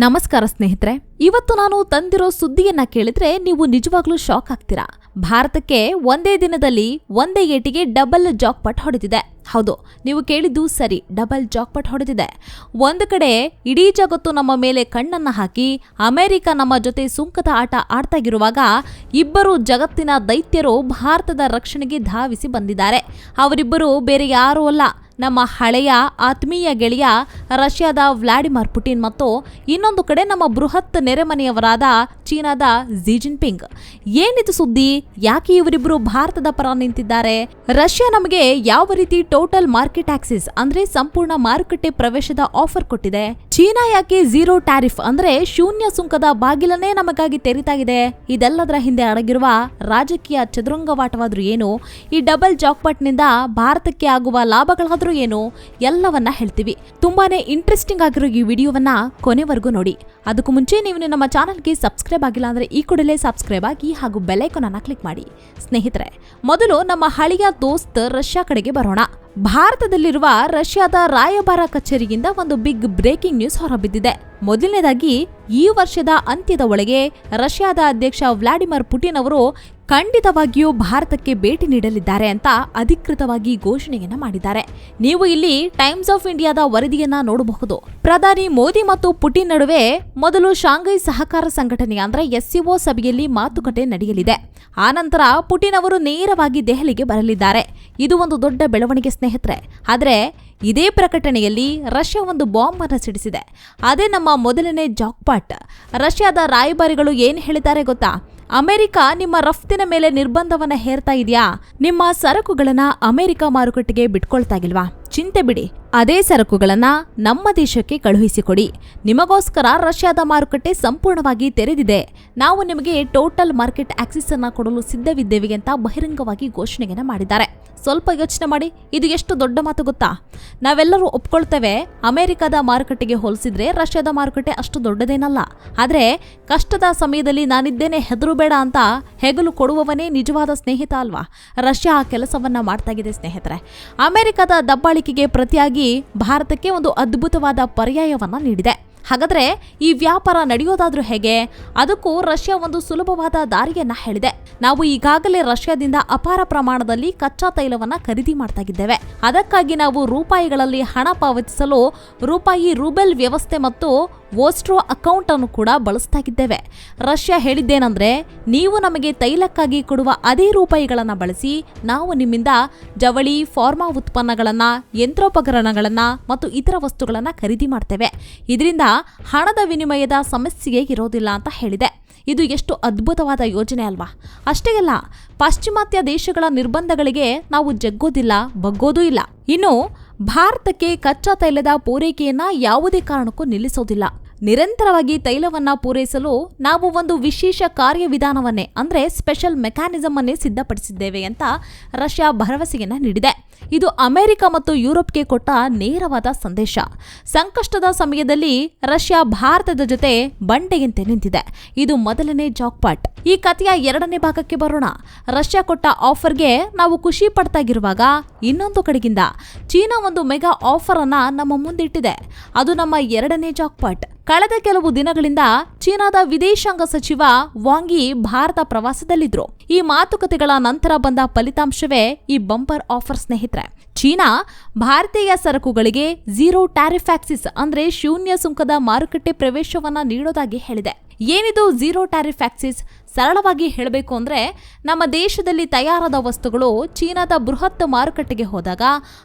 ನಮಸ್ಕಾರ ಸ್ನೇಹಿತರೆ, ಇವತ್ತು ನಾನು ತಂದಿರೋ ಸುದ್ದಿಯನ್ನ ಕೇಳಿದ್ರೆ ನೀವು ನಿಜವಾಗ್ಲೂ ಶಾಕ್ ಆಗ್ತೀರಾ? ಭಾರತಕ್ಕೆ ಒಂದೇ ದಿನದಲ್ಲಿ ಒಂದೇ ಏಟಿಗೆ ಡಬಲ್ ಜಾಕ್ಪಟ್ ಹೊಡೆದಿದೆ. ಹೌದು, ನೀವು ಕೇಳಿದ್ದು ಸರಿ ಡಬಲ್ ಜಾಕ್ಪಟ್ ಹೊಡೆದಿದೆ. ಒಂದು ಕಡೆ ಇಡೀ ಜಗತ್ತು ನಮ್ಮ ಮೇಲೆ ಕಣ್ಣನ್ನ ಹಾಕಿ, ಅಮೆರಿಕ ನಮ್ಮ ಜೊತೆ ಸುಂಕದ ಆಟ ಆಡ್ತಾಗಿರುವಾಗ ಇಬ್ಬರು ಜಗತ್ತಿನ ದೈತ್ಯರು ಭಾರತದ ರಕ್ಷಣೆಗೆ ಧಾವಿಸಿ ಬಂದಿದ್ದಾರೆ. ಅವರಿಬ್ಬರು ಬೇರೆ ಯಾರೂ ಅಲ್ಲ. ನಮ್ಮ ಹಳೆಯ ಆತ್ಮೀಯ ಗೆಳೆಯ ರಷ್ಯಾದ ವ್ಲಾಡಿಮಿರ್ ಪುಟಿನ್ ಮತ್ತು ಇನ್ನೊಂದು ಕಡೆ ನಮ್ಮ ಬೃಹತ್ ನೆರೆಮನೆಯವರಾದ ಚೀನಾದ ಜಿ ಜಿನ್ಪಿಂಗ್. ಏನಿದು ಸುದ್ದಿ? ಯಾಕೆ ಇವರಿಬ್ಬರು ಭಾರತದ ಪರ ನಿಂತಿದ್ದಾರೆ? ರಷ್ಯಾ ನಮಗೆ ಯಾವ ರೀತಿ ಟೋಟಲ್ ಮಾರ್ಕೆಟ್ ಆಕ್ಸಿಸ್ ಅಂದ್ರೆ ಸಂಪೂರ್ಣ ಮಾರುಕಟ್ಟೆ ಪ್ರವೇಶದ ಆಫರ್ ಕೊಟ್ಟಿದೆ? ಚೀನಾ ಯಾಕೆ ಝೀರೋ ಟ್ಯಾರಿಫ್ ಅಂದ್ರೆ ಶೂನ್ಯ ಸುಂಕದ ಬಾಗಿಲನ್ನೇ ನಮಗಾಗಿ ತೆರಿತಾಗಿದೆ? ಇದೆಲ್ಲದರ ಹಿಂದೆ ಅಡಗಿರುವ ರಾಜಕೀಯ ಚದುರಂಗವಾಟವಾದ್ರೂ ಏನು? ಈ ಡಬಲ್ ಜಾಕ್ಪಾಟ್ನಿಂದ ಭಾರತಕ್ಕೆ ಆಗುವ ಲಾಭಗಳಾದ್ರೂ ಏನು? ಎಲ್ಲವನ್ನ ಹೇಳ್ತೀವಿ. ತುಂಬಾನೇ ಇಂಟ್ರೆಸ್ಟಿಂಗ್ ಆಗಿರೋ ಈ ವಿಡಿಯೋವನ್ನ ಕೊನೆವರೆಗೂ ನೋಡಿ. ಅದಕ್ಕೂ ಮುಂಚೆ ನೀವು ನಮ್ಮ ಚಾನಲ್ಗೆ ಸಬ್ಸ್ಕ್ರೈಬ್ ಆಗಿಲ್ಲ ಅಂದರೆ ಈ ಕೂಡಲೇ ಸಬ್ಸ್ಕ್ರೈಬ್ ಆಗಿ ಹಾಗೂ ಬೆಲೈಕನ್ ಅನ್ನ ಕ್ಲಿಕ್ ಮಾಡಿ. ಸ್ನೇಹಿತರೆ, ಮೊದಲು ನಮ್ಮ ಹಳೆಯ ದೋಸ್ತ್ ರಷ್ಯಾ ಕಡೆಗೆ ಬರೋಣ. ಭಾರತದಲ್ಲಿರುವ ರಷ್ಯಾದ ರಾಯಭಾರ ಕಚೇರಿಯಿಂದ ಒಂದು ಬಿಗ್ ಬ್ರೇಕಿಂಗ್ ನ್ಯೂಸ್ ಹೊರಬಿದ್ದಿದೆ. ಮೊದಲನೇದಾಗಿ, ಈ ವರ್ಷದ ಅಂತ್ಯದ ಒಳಗೆ ರಷ್ಯಾದ ಅಧ್ಯಕ್ಷ ವ್ಲಾಡಿಮಿರ್ ಪುಟಿನ್ ಅವರು ಖಂಡಿತವಾಗಿಯೂ ಭಾರತಕ್ಕೆ ಭೇಟಿ ನೀಡಲಿದ್ದಾರೆ ಅಂತ ಅಧಿಕೃತವಾಗಿ ಘೋಷಣೆಯನ್ನ ಮಾಡಿದ್ದಾರೆ. ನೀವು ಇಲ್ಲಿ ಟೈಮ್ಸ್ ಆಫ್ ಇಂಡಿಯಾದ ವರದಿಯನ್ನ ನೋಡಬಹುದು. ಪ್ರಧಾನಿ ಮೋದಿ ಮತ್ತು ಪುಟಿನ್ ನಡುವೆ ಮೊದಲು ಶಾಂಘೈ ಸಹಕಾರ ಸಂಘಟನೆ ಅಂದರೆ ಎಸ್ಸಿಒ ಸಭೆಯಲ್ಲಿ ಮಾತುಕತೆ ನಡೆಯಲಿದೆ. ಆನಂತರ ಪುಟಿನ್ ಅವರು ನೇರವಾಗಿ ದೆಹಲಿಗೆ ಬರಲಿದ್ದಾರೆ. ಇದು ಒಂದು ದೊಡ್ಡ ಬೆಳವಣಿಗೆ ಸ್ನೇಹಿತರೆ. ಆದರೆ ಇದೇ ಪ್ರಕಟಣೆಯಲ್ಲಿ ರಷ್ಯಾ ಒಂದು ಬಾಂಬ್ ಅನ್ನು ಸಿಡಿಸಿದೆ. ಅದೇ ನಮ್ಮ ಮೊದಲನೇ ಜಾಕ್ಪಾಟ್. ರಷ್ಯಾದ ರಾಯಭಾರಿಗಳು ಏನು ಹೇಳಿದ್ದಾರೆ ಗೊತ್ತಾ? ಅಮೆರಿಕ ನಿಮ್ಮ ರಫ್ತಿನ ಮೇಲೆ ನಿರ್ಬಂಧವನ್ನ ಹೇರ್ತಾ ಇದೆಯಾ? ನಿಮ್ಮ ಸರಕುಗಳನ್ನ ಅಮೆರಿಕ ಮಾರುಕಟ್ಟೆಗೆ ಬಿಟ್ಕೊಳ್ತಾಗಿಲ್ವಾ ಚಿಂತೆ ಬಿಡಿ. ಅದೇ ಸರಕುಗಳನ್ನು ನಮ್ಮ ದೇಶಕ್ಕೆ ಕಳುಹಿಸಿಕೊಡಿ. ನಿಮಗೋಸ್ಕರ ರಷ್ಯಾದ ಮಾರುಕಟ್ಟೆ ಸಂಪೂರ್ಣವಾಗಿ ತೆರೆದಿದೆ. ನಾವು ನಿಮಗೆ ಟೋಟಲ್ ಮಾರ್ಕೆಟ್ ಆಕ್ಸಿಸ್ ಅನ್ನ ಕೊಡಲು ಸಿದ್ಧವಿದ್ದೇವೆ ಅಂತ ಬಹಿರಂಗವಾಗಿ ಘೋಷಣೆಯನ್ನು ಮಾಡಿದ್ದಾರೆ. ಸ್ವಲ್ಪ ಯೋಚನೆ ಮಾಡಿ, ಇದು ಎಷ್ಟು ದೊಡ್ಡ ಮಾತು ಗೊತ್ತಾ? ನಾವೆಲ್ಲರೂ ಒಪ್ಕೊಳ್ತೇವೆ, ಅಮೆರಿಕದ ಮಾರುಕಟ್ಟೆಗೆ ಹೋಲಿಸಿದ್ರೆ ರಷ್ಯಾದ ಮಾರುಕಟ್ಟೆ ಅಷ್ಟು ದೊಡ್ಡದೇನಲ್ಲ. ಆದರೆ, ಕಷ್ಟದ ಸಮಯದಲ್ಲಿ ನಾನಿದ್ದೇನೆ ಹೆದರು ಬೇಡ ಅಂತ ಹೆಗಲು ಕೊಡುವವನೇ ನಿಜವಾದ ಸ್ನೇಹಿತ ಅಲ್ವಾ? ರಷ್ಯಾ ಆ ಕೆಲಸವನ್ನ ಇದೆ ಸ್ನೇಹಿತರೆ. ಅಮೆರಿಕದ ದಬ್ಬಾಳಿಕೆಗೆ ಪ್ರತಿಯಾಗಿ ಭಾರತಕ್ಕೆ ಒಂದು ಅದ್ಭುತವಾದ ಪರ್ಯಾಯವನ್ನ ನೀಡಿದೆ. ಹಾಗಾದ್ರೆ ಈ ವ್ಯಾಪಾರ ನಡೆಯೋದಾದ್ರೂ ಹೇಗೆ? ಅದಕ್ಕೂ ರಷ್ಯಾ ಒಂದು ಸುಲಭವಾದ ದಾರಿಯನ್ನ ಹೇಳಿದೆ. ನಾವು ಈಗಾಗಲೇ ರಷ್ಯಾದಿಂದ ಅಪಾರ ಪ್ರಮಾಣದಲ್ಲಿ ಕಚ್ಚಾ ತೈಲವನ್ನ ಖರೀದಿ ಮಾಡ್ತಾ ಇದ್ದೇವೆ. ಅದಕ್ಕಾಗಿ ನಾವು ರೂಪಾಯಿಗಳಲ್ಲಿ ಹಣ ಪಾವತಿಸಲು ರೂಪಾಯಿ ರೂಬೆಲ್ ವ್ಯವಸ್ಥೆ ಮತ್ತು ವೋಸ್ಟ್ರೋ ಅಕೌಂಟ್ ಅನ್ನು ಕೂಡ ಬಳಸ್ತಾಗಿದ್ದೇವೆ. ರಷ್ಯಾ ಹೇಳಿದ್ದೇನೆಂದ್ರೆ, ನೀವು ನಮಗೆ ತೈಲಕ್ಕಾಗಿ ಕೊಡುವ ಅದೇ ರೂಪಾಯಿಗಳನ್ನು ಬಳಸಿ, ನಾವು ನಿಮ್ಮಿಂದ ಜವಳಿ, ಫಾರ್ಮಾ ಉತ್ಪನ್ನಗಳನ್ನ, ಯಂತ್ರೋಪಕರಣಗಳನ್ನ ಮತ್ತು ಇತರ ವಸ್ತುಗಳನ್ನ ಖರೀದಿ ಮಾಡ್ತೇವೆ. ಇದರಿಂದ ಹಣದ ವಿನಿಮಯದ ಸಮಸ್ಯೆ ಇರೋದಿಲ್ಲ ಅಂತ ಹೇಳಿದೆ. ಇದು ಎಷ್ಟು ಅದ್ಭುತವಾದ ಯೋಜನೆ ಅಲ್ವಾ? ಅಷ್ಟೇ ಅಲ್ಲ, ಪಾಶ್ಚಿಮಾತ್ಯ ದೇಶಗಳ ನಿರ್ಬಂಧಗಳಿಗೆ ನಾವು ಜಗ್ಗೋದಿಲ್ಲ, ಬಗ್ಗೋದೂ ಇಲ್ಲ. ಇನ್ನು ಭಾರತಕ್ಕೆ ಕಚ್ಚಾ ತೈಲದ ಪೂರೈಕೆಯನ್ನು ಯಾವುದೇ ಕಾರಣಕ್ಕೂ ನಿಲ್ಲಿಸೋದಿಲ್ಲ. ನಿರಂತರವಾಗಿ ತೈಲವನ್ನ ಪೂರೈಸಲು ನಾವು ಒಂದು ವಿಶೇಷ ಕಾರ್ಯವಿಧಾನವನ್ನೇ, ಅಂದ್ರೆ ಸ್ಪೆಷಲ್ ಮೆಕ್ಯಾನಿಸಮ್ ಅನ್ನೇ ಸಿದ್ಧಪಡಿಸಿದ್ದೇವೆ ಅಂತ ರಷ್ಯಾ ಭರವಸೆಯನ್ನ ನೀಡಿದೆ. ಇದು ಅಮೆರಿಕ ಮತ್ತು ಯುರೋಪ್ಗೆ ಕೊಟ್ಟ ನೇರವಾದ ಸಂದೇಶ. ಸಂಕಷ್ಟದ ಸಮಯದಲ್ಲಿ ರಷ್ಯಾ ಭಾರತದ ಜೊತೆ ಬಂಡೆಯಂತೆ ನಿಂತಿದೆ. ಇದು ಮೊದಲನೇ ಜಾಕ್ಪಾಟ್. ಈ ಕಥೆಯ ಎರಡನೇ ಭಾಗಕ್ಕೆ ಬರೋಣ. ರಷ್ಯಾ ಕೊಟ್ಟ ಆಫರ್ಗೆ ನಾವು ಖುಷಿ ಪಡ್ತಾಗಿರುವಾಗ ಇನ್ನೊಂದು ಕಡೆಗಿಂದ. ಚೀನಾ ಒಂದು ಮೆಗಾ ಆಫರ್ ಅನ್ನ ನಮ್ಮ ಮುಂದಿಟ್ಟಿದೆ. ಅದು ನಮ್ಮ ಎರಡನೇ ಜಾಕ್ಪಾಟ್. ಕಳೆದ ಕೆಲವು ದಿನಗಳಿಂದ ಚೀನಾದ ವಿದೇಶಾಂಗ ಸಚಿವ ವಾಂಗಿ ಭಾರತ ಪ್ರವಾಸದಲ್ಲಿದ್ರು. ಈ ಮಾತುಕತೆಗಳ ನಂತರ ಬಂದ ಫಲಿತಾಂಶವೇ ಈ ಬಂಪರ್ ಆಫರ್ ಸ್ನೇಹಿತರೆ ಚೀನಾ ಭಾರತೀಯ ಸರಕುಗಳಿಗೆ ಝೀರೋ ಟ್ಯಾರಿಫ್ ಆಕ್ಸಿಸ್ ಅಂದ್ರೆ ಶೂನ್ಯ ಸುಂಕದ ಮಾರುಕಟ್ಟೆ ಪ್ರವೇಶವನ್ನ ನೀಡೋದಾಗಿ ಹೇಳಿದೆ. ಏನಿದು ಝೀರೋ ಟ್ಯಾರಿಫ್ ಆಕ್ಸಿಸ್? ಸರಳವಾಗಿ ಹೇಳಬೇಕು ಅಂದ್ರೆ ನಮ್ಮ ದೇಶದಲ್ಲಿ ತಯಾರಾದ ವಸ್ತುಗಳು ಚೀನಾದ ಬೃಹತ್ ಮಾರುಕಟ್ಟೆಗೆ ಹೋದಾಗ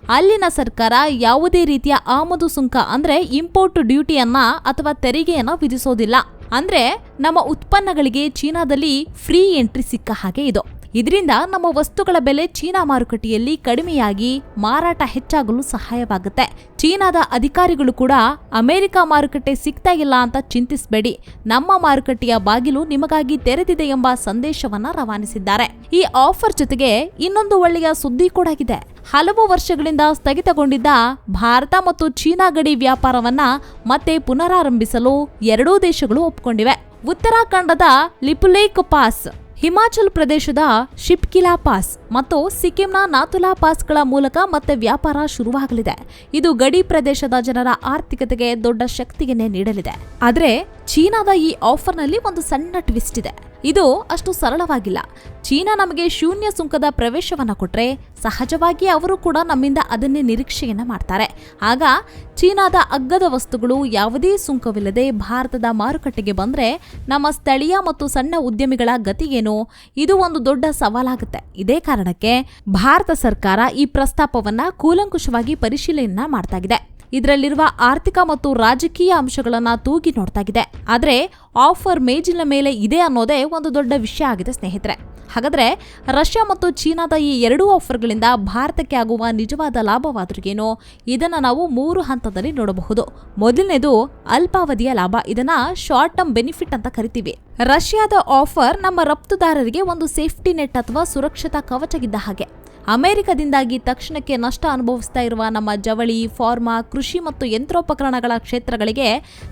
ಅಲ್ಲಿನ ಸರ್ಕಾರ ಯಾವುದೇ ರೀತಿಯ ಆಮದು ಸುಂಕ ಅಂದ್ರೆ ಇಂಪೋರ್ಟ್ ಡ್ಯೂಟಿಯನ್ನು ಅಥವಾ ತೆರಿಗೆಯನ್ನ ವಿಧಿಸೋದಿಲ್ಲ. ಅಂದ್ರೆ ನಮ್ಮ ಉತ್ಪನ್ನಗಳಿಗೆ ಚೀನಾದಲ್ಲಿ ಫ್ರೀ ಎಂಟ್ರಿ ಸಿಕ್ಕ ಹಾಗೆ ಇದು. ಇದರಿಂದ ನಮ್ಮ ವಸ್ತುಗಳ ಬೆಲೆ ಚೀನಾ ಮಾರುಕಟ್ಟೆಯಲ್ಲಿ ಕಡಿಮೆಯಾಗಿ ಮಾರಾಟ ಹೆಚ್ಚಾಗಲು ಸಹಾಯವಾಗುತ್ತೆ. ಚೀನಾದ ಅಧಿಕಾರಿಗಳು ಕೂಡ ಅಮೆರಿಕ ಮಾರುಕಟ್ಟೆ ಸಿಗ್ತಾ ಇಲ್ಲ ಅಂತ ಚಿಂತಿಸಬೇಡಿ. ನಮ್ಮ ಮಾರುಕಟ್ಟೆಯ ಬಾಗಿಲು ನಿಮಗಾಗಿ ತೆರೆದಿದೆ ಎಂಬ ಸಂದೇಶವನ್ನ ರವಾನಿಸಿದ್ದಾರೆ. ಈ ಆಫರ್ ಜೊತೆಗೆ ಇನ್ನೊಂದು ಒಳ್ಳೆಯ ಸುದ್ದಿ ಕೂಡ ಇದೆ. ಹಲವು ವರ್ಷಗಳಿಂದ ಸ್ಥಗಿತಗೊಂಡಿದ್ದ ಭಾರತ ಮತ್ತು ಚೀನಾ ಗಡಿ ವ್ಯಾಪಾರವನ್ನ ಮತ್ತೆ ಪುನರಾರಂಭಿಸಲು ಎರಡೂ ದೇಶಗಳು ಒಪ್ಪಿಕೊಂಡಿವೆ ಉತ್ತರಾಖಂಡದ ಲಿಪುಲೇಕ್ ಪಾಸ್ ಹಿಮಾಚಲ್ ಪ್ರದೇಶದ ಶಿಪ್ಕಿಲಾ ಪಾಸ್ ಮತ್ತು ಸಿಕ್ಕಿಂನ ನಾಥುಲಾ ಪಾಸ್ಗಳ ಮೂಲಕ ಮತ್ತೆ ವ್ಯಾಪಾರ ಶುರುವಾಗಲಿದೆ. ಇದು ಗಡಿ ಪ್ರದೇಶದ ಜನರ ಆರ್ಥಿಕತೆಗೆ ದೊಡ್ಡ ಶಕ್ತಿಯನ್ನೇ ನೀಡಲಿದೆ. ಆದರೆ ಚೀನಾದ ಈ ಆಫರ್ನಲ್ಲಿ ಒಂದು ಸಣ್ಣ ಟ್ವಿಸ್ಟ್ ಇದೆ. ಇದು ಅಷ್ಟು ಸರಳವಾಗಿಲ್ಲ. ಚೀನಾ ನಮಗೆ ಶೂನ್ಯ ಸುಂಕದ ಪ್ರವೇಶವನ್ನು ಕೊಟ್ಟರೆ ಸಹಜವಾಗಿ ಅವರು ಕೂಡ ನಮ್ಮಿಂದ ಅದನ್ನೇ ನಿರೀಕ್ಷೆಯನ್ನು ಮಾಡ್ತಾರೆ. ಆಗ ಚೀನಾದ ಅಗ್ಗದ ವಸ್ತುಗಳು ಯಾವುದೇ ಸುಂಕವಿಲ್ಲದೆ ಭಾರತದ ಮಾರುಕಟ್ಟೆಗೆ ಬಂದರೆ ನಮ್ಮ ಸ್ಥಳೀಯ ಮತ್ತು ಸಣ್ಣ ಉದ್ಯಮಿಗಳ ಗತಿಗೇನು ಇದು ಒಂದು ದೊಡ್ಡ ಸವಾಲಾಗುತ್ತೆ. ಇದೇ ಕಾರಣಕ್ಕೆ ಭಾರತ ಸರ್ಕಾರ ಈ ಪ್ರಸ್ತಾಪವನ್ನು ಕೂಲಂಕುಷವಾಗಿ ಪರಿಶೀಲನೆ ಮಾಡ್ತಾಗಿದೆ ಇದರಲ್ಲಿರುವ ಆರ್ಥಿಕ ಮತ್ತು ರಾಜಕೀಯ ಅಂಶಗಳನ್ನು ತೂಗಿ ನೋಡ್ತಾಗಿದೆ ಆದರೆ ಆಫರ್ ಮೇಜಿನ ಮೇಲೆ ಇದೆ ಅನ್ನೋದೇ ಒಂದು ದೊಡ್ಡ ವಿಷಯ ಆಗಿದೆ ಸ್ನೇಹಿತರೆ. ಹಾಗಾದ್ರೆ ರಷ್ಯಾ ಮತ್ತು ಚೀನಾದ ಈ ಎರಡೂ ಆಫರ್ಗಳಿಂದ ಭಾರತಕ್ಕೆ ಆಗುವ ನಿಜವಾದ ಲಾಭವಾದ್ರಿಗೇನು? ಇದನ್ನ ನಾವು ಮೂರು ಹಂತದಲ್ಲಿ ನೋಡಬಹುದು. ಮೊದಲನೇದು ಅಲ್ಪಾವಧಿಯ ಲಾಭ. ಇದನ್ನ ಶಾರ್ಟ್ ಟರ್ಮ್ ಬೆನಿಫಿಟ್ ಅಂತ ಕರಿತೀವಿ. ರಷ್ಯಾದ ಆಫರ್ ನಮ್ಮ ರಫ್ತುದಾರರಿಗೆ ಒಂದು ಸೇಫ್ಟಿ ನೆಟ್ ಅಥವಾ ಸುರಕ್ಷತಾ ಕವಚಗಿದ್ದ ಹಾಗೆ. ಅಮೆರಿಕದಿಂದಾಗಿ ತಕ್ಷಣಕ್ಕೆ ನಷ್ಟ ಅನುಭವಿಸ್ತಾ ಇರುವ ನಮ್ಮ ಜವಳಿ, ಫಾರ್ಮಾ, ಕೃಷಿ ಮತ್ತು ಯಂತ್ರೋಪಕರಣಗಳ ಕ್ಷೇತ್ರಗಳಿಗೆ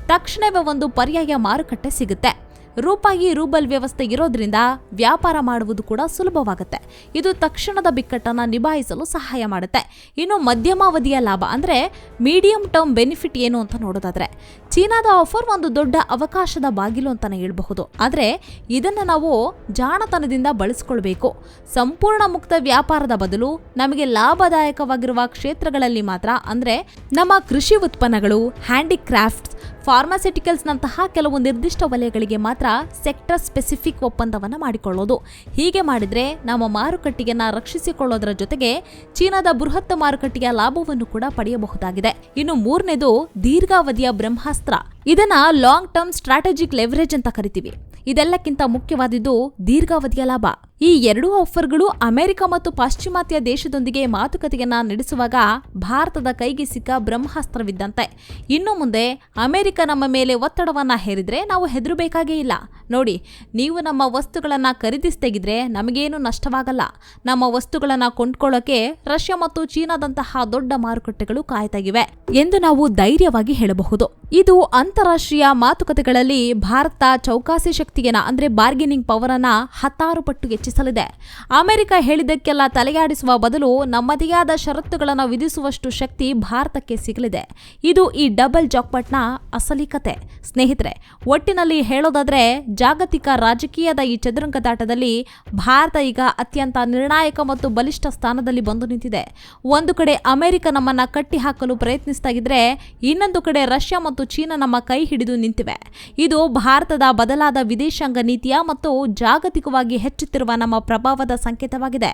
ತಕ್ಷಣವೇ ಒಂದು ಪರ್ಯಾಯ ಮಾರುಕಟ್ಟೆ ಸಿಗುತ್ತೆ. ರೂಪಾಯಿ ರೂಬಲ್ ವ್ಯವಸ್ಥೆ ಇರೋದ್ರಿಂದ ವ್ಯಾಪಾರ ಮಾಡುವುದು ಕೂಡ ಸುಲಭವಾಗುತ್ತೆ. ಇದು ತಕ್ಷಣದ ಬಿಕ್ಕಟ್ಟನ್ನು ನಿಭಾಯಿಸಲು ಸಹಾಯ ಮಾಡುತ್ತೆ. ಇನ್ನು ಮಧ್ಯಮಾವಧಿಯ ಲಾಭ ಅಂದರೆ ಮೀಡಿಯಂ ಟರ್ಮ್ ಬೆನಿಫಿಟ್ ಏನು ಅಂತ ನೋಡೋದಾದ್ರೆ, ಚೀನಾದ ಆಫರ್ ಒಂದು ದೊಡ್ಡ ಅವಕಾಶದ ಬಾಗಿಲು ಅಂತಾನೆ ಹೇಳಬಹುದು. ಆದರೆ ಇದನ್ನು ನಾವು ಜಾಣತನದಿಂದ ಬಳಸ್ಕೊಳ್ಬೇಕು. ಸಂಪೂರ್ಣ ಮುಕ್ತ ವ್ಯಾಪಾರದ ಬದಲು ನಮಗೆ ಲಾಭದಾಯಕವಾಗಿರುವ ಕ್ಷೇತ್ರಗಳಲ್ಲಿ ಮಾತ್ರ ಅಂದರೆ ನಮ್ಮ ಕೃಷಿ ಉತ್ಪನ್ನಗಳು ಹ್ಯಾಂಡಿಕ್ರಾಫ್ಟ್ಸ್ ಫಾರ್ಮಾಸ್ಯೂಟಿಕಲ್ಸ್ನಂತಹ ಕೆಲವು ನಿರ್ದಿಷ್ಟ ವಲಯಗಳಿಗೆ ಮಾತ್ರ ಸೆಕ್ಟರ್ ಸ್ಪೆಸಿಫಿಕ್ ಒಪ್ಪಂದವನ್ನು ಮಾಡಿಕೊಳ್ಳೋದು. ಹೀಗೆ ಮಾಡಿದರೆ ನಮ್ಮ ಮಾರುಕಟ್ಟೆಯನ್ನು ರಕ್ಷಿಸಿಕೊಳ್ಳೋದರ ಜೊತೆಗೆ ಚೀನಾದ ಬೃಹತ್ ಮಾರುಕಟ್ಟೆಯ ಲಾಭವನ್ನು ಕೂಡ ಪಡೆಯಬಹುದಾಗಿದೆ. ಇನ್ನು ಮೂರನೇದು ದೀರ್ಘಾವಧಿಯ ಬ್ರಹ್ಮಾಸ್ತ್ರ. ಇದನ್ನ ಲಾಂಗ್ ಟರ್ಮ್ ಸ್ಟ್ರಾಟಜಿಕ್ ಲೆವರೇಜ್ ಅಂತ ಕರಿತೀವಿ. ಇದೆಲ್ಲಕ್ಕಿಂತ ಮುಖ್ಯವಾದದ್ದು ದೀರ್ಘಾವಧಿಯ ಲಾಭ. ಈ ಎರಡೂ ಆಫರ್ಗಳು ಅಮೆರಿಕ ಮತ್ತು ಪಾಶ್ಚಿಮಾತ್ಯ ದೇಶದೊಂದಿಗೆ ಮಾತುಕತೆಯನ್ನ ನಡೆಸುವಾಗ ಭಾರತದ ಕೈಗೆ ಸಿಕ್ಕ ಬ್ರಹ್ಮಾಸ್ತ್ರವಿದ್ದಂತೆ. ಇನ್ನು ಮುಂದೆ ಅಮೆರಿಕ ನಮ್ಮ ಮೇಲೆ ಒತ್ತಡವನ್ನ ಹೇರಿದ್ರೆ ನಾವು ಹೆದರಬೇಕಾಗೇ ಇಲ್ಲ. ನೋಡಿ, ನೀವು ನಮ್ಮ ವಸ್ತುಗಳನ್ನ ಖರೀದಿಸ್ತೆಗಿದ್ರೆ ನಮಗೇನು ನಷ್ಟವಾಗಲ್ಲ. ನಮ್ಮ ವಸ್ತುಗಳನ್ನ ಕೊಂಡ್ಕೊಳ್ಳೋಕೆ ರಷ್ಯಾ ಮತ್ತು ಚೀನಾದಂತಹ ದೊಡ್ಡ ಮಾರುಕಟ್ಟೆಗಳು ಕಾಯ್ತಾಗಿವೆ ಎಂದು ನಾವು ಧೈರ್ಯವಾಗಿ ಹೇಳಬಹುದು. ಇದು ಅಂತಾರಾಷ್ಟ್ರೀಯ ಮಾತುಕತೆಗಳಲ್ಲಿ ಭಾರತ ಚೌಕಾಸಿ ಶಕ್ತಿಯನ್ನ, ಅಂದ್ರೆ ಬಾರ್ಗೇನಿಂಗ್ ಪವರ್ ಅನ್ನ ಹತ್ತಾರು ಪಟ್ಟು ಹೆಚ್ಚಿಸಲಿದೆ ಅಮೆರಿಕ ಹೇಳಿದ್ದಕ್ಕೆಲ್ಲ ತಲೆಯಾಡಿಸುವ ಬದಲು ನಮ್ಮದೇ ಆದ ಷರತ್ತುಗಳನ್ನು ವಿಧಿಸುವಷ್ಟು ಶಕ್ತಿ ಭಾರತಕ್ಕೆ ಸಿಗಲಿದೆ. ಇದು ಈ ಡಬಲ್ ಜಾಕ್ಪಟ್ನ ಅಸಲಿ ಕತೆ. ಸ್ನೇಹಿತರೆ, ಒಟ್ಟಿನಲ್ಲಿ ಹೇಳೋದಾದ್ರೆ ಜಾಗತಿಕ ರಾಜಕೀಯದ ಈ ಚದುರಂಗದಾಟದಲ್ಲಿ ಭಾರತ ಈಗ ಅತ್ಯಂತ ನಿರ್ಣಾಯಕ ಮತ್ತು ಬಲಿಷ್ಠ ಸ್ಥಾನದಲ್ಲಿ ಬಂದು ನಿಂತಿದೆ. ಒಂದು ಕಡೆ ಅಮೆರಿಕ ನಮ್ಮನ್ನ ಕಟ್ಟಿ ಹಾಕಲು ಪ್ರಯತ್ನಿಸ್ತಾ ಇದ್ರೆ ಇನ್ನೊಂದು ಕಡೆ ರಷ್ಯಾ ಮತ್ತು ಚೀನಾ ನಮ್ಮ ಕೈ ಹಿಡಿದು ನಿಂತಿವೆ. ಇದು ಭಾರತದ ಬದಲಾದ ವಿದೇಶಾಂಗ ನೀತಿಯ ಮತ್ತು ಜಾಗತಿಕವಾಗಿ ಹೆಚ್ಚುತ್ತಿರುವ ನಮ್ಮ ಪ್ರಭಾವದ ಸಂಕೇತವಾಗಿದೆ.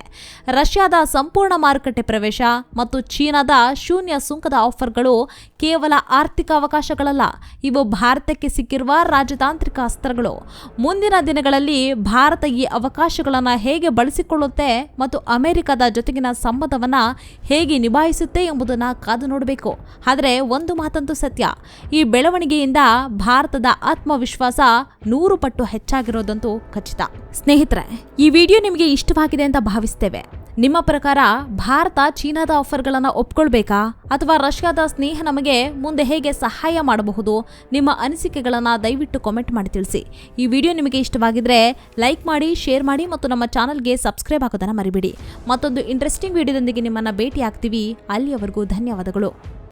ರಷ್ಯಾದ ಸಂಪೂರ್ಣ ಮಾರುಕಟ್ಟೆ ಪ್ರವೇಶ ಮತ್ತು ಚೀನಾದ ಶೂನ್ಯ ಸುಂಕದ ಆಫರ್ಗಳು ಕೇವಲ ಆರ್ಥಿಕ ಅವಕಾಶಗಳಲ್ಲ. ಇವು ಭಾರತಕ್ಕೆ ಸಿಕ್ಕಿರುವ ರಾಜತಾಂತ್ರಿಕ ಅಸ್ತ್ರಗಳು. ಮುಂದಿನ ದಿನಗಳಲ್ಲಿ ಭಾರತ ಈ ಅವಕಾಶಗಳನ್ನು ಹೇಗೆ ಬಳಸಿಕೊಳ್ಳುತ್ತೆ ಮತ್ತು ಅಮೆರಿಕದ ಜೊತೆಗಿನ ಸಂಬಂಧವನ್ನು ಹೇಗೆ ನಿಭಾಯಿಸುತ್ತೆ ಎಂಬುದನ್ನು ಕಾದು ನೋಡಬೇಕು. ಆದರೆ ಒಂದು ಮಾತಂತೂ ಸತ್ಯ. ಈ ಬೆಳವಣಿಗೆಯಿಂದ ಭಾರತದ ಆತ್ಮವಿಶ್ವಾಸ ನೂರು ಪಟ್ಟು ಹೆಚ್ಚಾಗಿರೋದಂತೂ ಖಚಿತ. ಸ್ನೇಹಿತರೆ, ಈ ವಿಡಿಯೋ ನಿಮಗೆ ಇಷ್ಟವಾಗಿದೆ ಅಂತ ಭಾವಿಸ್ತೇವೆ. ನಿಮ್ಮ ಪ್ರಕಾರ ಭಾರತ ಚೀನಾದ ಆಫರ್ಗಳನ್ನು ಒಪ್ಕೊಳ್ಬೇಕಾ? ಅಥವಾ ರಷ್ಯಾದ ಸ್ನೇಹ ನಮಗೆ ಮುಂದೆ ಹೇಗೆ ಸಹಾಯ ಮಾಡಬಹುದು? ನಿಮ್ಮ ಅನಿಸಿಕೆಗಳನ್ನು ದಯವಿಟ್ಟು ಕಾಮೆಂಟ್ ಮಾಡಿ ತಿಳಿಸಿ. ಈ ವಿಡಿಯೋ ನಿಮಗೆ ಇಷ್ಟವಾಗಿದ್ರೆ ಲೈಕ್ ಮಾಡಿ, ಶೇರ್ ಮಾಡಿ ಮತ್ತು ನಮ್ಮ ಚಾನಲ್ಗೆ ಸಬ್ಸ್ಕ್ರೈಬ್ ಆಗೋದನ್ನು ಮರಿಬೇಡಿ. ಮತ್ತೊಂದು ಇಂಟ್ರೆಸ್ಟಿಂಗ್ ವಿಡಿಯೋದೊಂದಿಗೆ ನಿಮ್ಮನ್ನು ಭೇಟಿ ಆಗ್ತೀವಿ ಅಲ್ಲಿಯವರೆಗೂ ಧನ್ಯವಾದಗಳು.